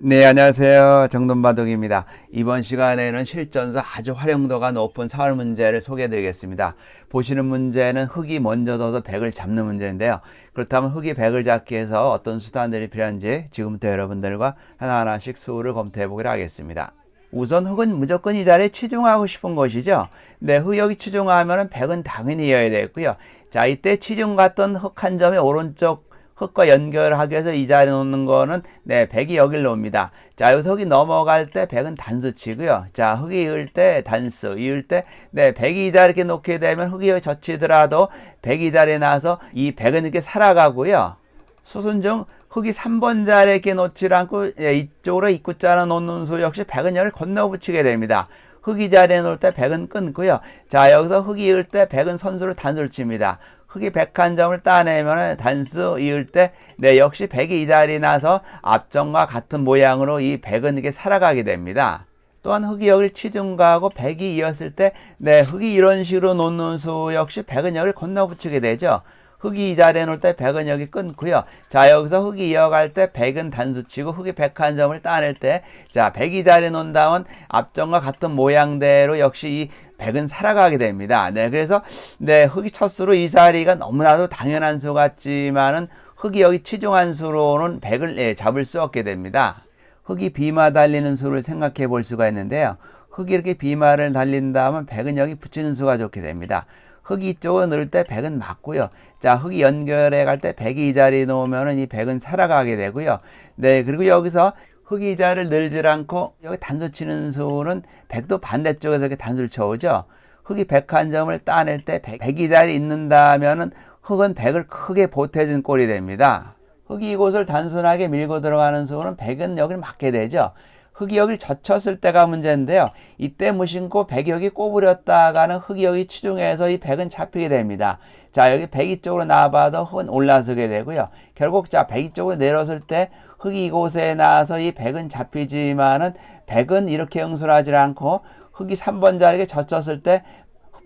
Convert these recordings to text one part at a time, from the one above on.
네, 안녕하세요. 정돈바둑입니다. 이번 시간에는 실전서 아주 활용도가 높은 사월 문제를 소개해 드리겠습니다. 보시는 문제는 흙이 먼저 둬서 백을 잡는 문제인데요. 그렇다면 흙이 백을 잡기 위해서 어떤 수단들이 필요한지 지금부터 여러분들과 하나하나씩 수를 검토해 보기로 하겠습니다. 우선 흙은 무조건 이 자리에 치중하고 싶은 것이죠. 네, 흙 여기 치중하면 백은 당연히 이어야 되겠고요. 자, 이때 치중 갔던 흙 한 점의 오른쪽 흙과 연결하기 위해서 이 자리에 놓는 거는 네, 백이 여길 놓습니다. 자, 여기서 흙이 넘어갈 때 백은 단수 치고요. 자, 흙이 이을 때 단수, 이을 때 네, 백이 이 자리에 이렇게 놓게 되면 흙이 젖히더라도 백이 이 자리에 나서 이 백은 이렇게 살아가고요. 수순 중 흙이 3번 자리에 이렇게 놓지 않고 예, 이쪽으로 입구자로 놓는 수 역시 백은 여기를 건너 붙이게 됩니다. 흙이 자리에 놓을 때 백은 끊고요. 자, 여기서 흙이 이을 때 백은 선수로 단수를 칩니다. 흙이 백한 점을 따내면 단수 이을 때, 네, 역시 백이 이 자리에 나서 앞점과 같은 모양으로 이 백은 이게 살아가게 됩니다. 또한 흙이 여기를 치중가하고 백이 이었을 때, 네, 흙이 이런 식으로 놓는 수 역시 백은 여기를 건너 붙이게 되죠. 흙이 이 자리에 놓을 때 백은 여기 끊고요. 자, 여기서 흙이 이어갈 때 백은 단수치고 흙이 백한 점을 따낼 때, 자, 백이 자리에 놓는다면 앞점과 같은 모양대로 역시 이 백은 살아가게 됩니다. 네, 그래서 네, 흙이 첫 수로 이 자리가 너무나도 당연한 수 같지만은 흙이 여기 치중한 수로는 백을 예, 잡을 수 없게 됩니다. 흙이 비마 달리는 수를 생각해 볼 수가 있는데요. 흙이 이렇게 비마를 달린다면 백은 여기 붙이는 수가 좋게 됩니다. 흙이 이쪽으로 넣을 때 백은 맞고요. 자, 흙이 연결해 갈 때 백이 이 자리에 놓으면은 이 백은 살아가게 되고요. 네, 그리고 여기서 자리를 늘질 않고 여기 단수 치는 수는 백도 반대쪽에서 이렇게 단수를 쳐오죠. 흙이 백한 점을 따낼 때 백, 백이 자리에 있는다면은 흙은 백을 크게 보태준 꼴이 됩니다. 흙이 이곳을 단순하게 밀고 들어가는 수는 백은 여기를 맞게 되죠. 여기를 젖혔을 때가 문제인데요. 이때 무심코 백이 여기 꼬부렸다가는 여기 치중해서 이 백은 잡히게 됩니다. 자, 여기 백이 쪽으로 나와봐도 흙은 올라서게 되고요. 결국 자, 백이 쪽으로 내려설 때 흙이 이곳에 나와서 이 백은 잡히지만은 백은 이렇게 응수하지 않고 흙이 3번 자리에 젖혔을 때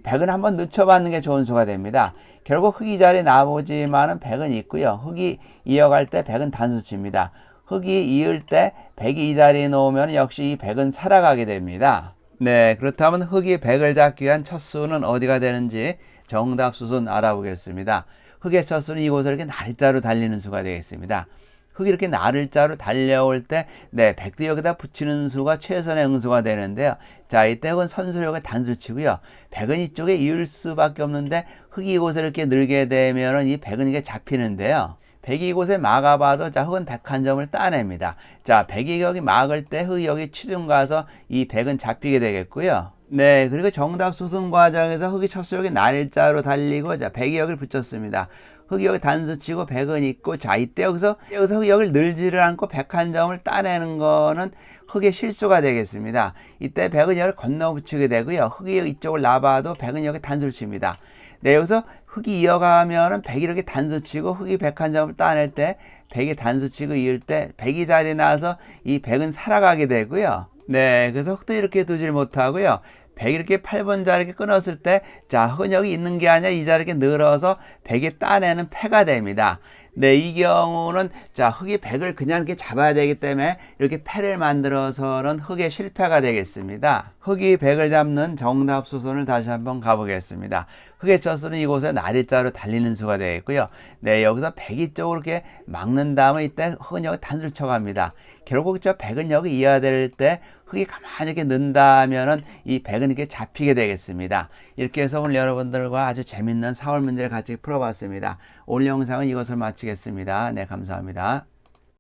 백은 한번 늦춰받는 게 좋은 수가 됩니다. 결국 흙이 자리에 나오지만은 백은 있고요. 흙이 이어갈 때 백은 단수치입니다. 흙이 이을 때 백이 이 자리에 놓으면 역시 이 백은 살아가게 됩니다. 네, 그렇다면 흙이 백을 잡기 위한 첫 수는 어디가 되는지 정답 수순 알아보겠습니다. 흙의 첫 수는 이곳을 이렇게 날짜로 달리는 수가 되겠습니다. 흙이 이렇게 나를자로 달려올 때, 네, 백도 여기다 붙이는 수가 최선의 응수가 되는데요. 자, 이때 흙은 선수력을 단수 치고요. 백은 이쪽에 이을 수밖에 없는데, 흙이 이곳을 이렇게 늘게 되면은 이 백은 이게 잡히는데요. 백이 이곳에 막아봐도 자 흙은 백한 점을 따냅니다. 자 백이 여기 막을 때 흙이 치중 가서 이 백은 잡히게 되겠고요. 네 그리고 정답 수승 과정에서 흙이 첫 수력이 날짜로 달리고 자 백이 여기를 붙였습니다. 흙이 여기 단수 치고 백은 있고 자 이때 여기서 여기서 흙이 여기를 늘지를 않고 백한 점을 따내는 거는 흙의 실수가 되겠습니다. 이때 백은 여기를 건너 붙이게 되고요. 흙이 이쪽을 나봐도 백은 여기 단수를 칩니다. 네, 여기서 흙이 이어가면은 백이 이렇게 단수 치고 흙이 백한 점을 따낼 때 백이 단수 치고 이을 때 백이 자리에 나와서 이 백은 살아가게 되고요. 네, 그래서 흙도 이렇게 두질 못하고요. 백이 이렇게 8번 자리에 끊었을 때, 자, 여기 있는 게 아니라 이 자리에 늘어서 백이 따내는 패가 됩니다. 네, 이 경우는 자, 흙이 백을 그냥 이렇게 잡아야 되기 때문에 이렇게 패를 만들어서는 흙의 실패가 되겠습니다. 흙이 백을 잡는 정답 수선을 다시 한번 가보겠습니다. 흙의 첫수는 이곳에 나리자로 달리는 수가 되겠고요. 네, 여기서 백이 쪽으로 이렇게 막는 다음에 이때 흙은 여기 단수를 쳐갑니다. 결국 저 백은 여기 이어야 될 때 흙이 가만히 이렇게 는다면은 이 백은 이렇게 잡히게 되겠습니다. 이렇게 해서 오늘 여러분들과 아주 재밌는 4월 문제를 같이 풀어봤습니다. 오늘 영상은 이것을 마치겠습니다. 네, 감사합니다.